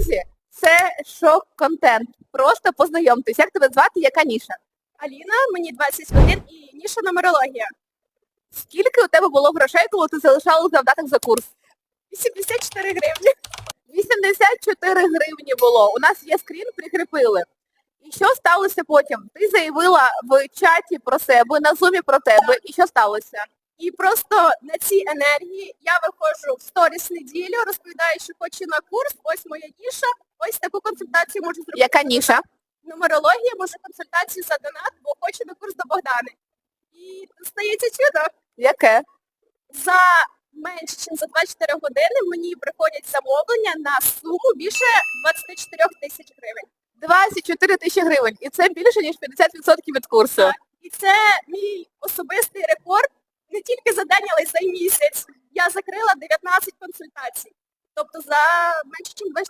Друзі, це шок-контент. Просто познайомтесь. Як тебе звати, яка ніша? Аліна, мені 21 і ніша нумерологія. Скільки у тебе було грошей, коли ти залишала завдаток за курс? 84 гривні. 84 гривні було. У нас є скрін, прикріпили. І що сталося потім? Ти заявила в чаті про себе, на зумі про тебе. І що сталося? І просто на цій енергії я виходжу в сторіс неділю, розповідаю, що хочу на курс, ось моя ніша, ось таку консультацію можу зробити. Яка ніша? Нумерологія, може консультацію за донат, бо хочу на курс до Богдани. І стається чудо. Яке? За менше, ніж за 24 години мені приходять замовлення на суму більше 24 тисяч гривень. 24 тисячі гривень. І це більше, ніж 50% від курсу. Так. І це мій особистий рекорд не за день, але й за місяць. Я закрила 19 консультацій. Тобто за менше, ніж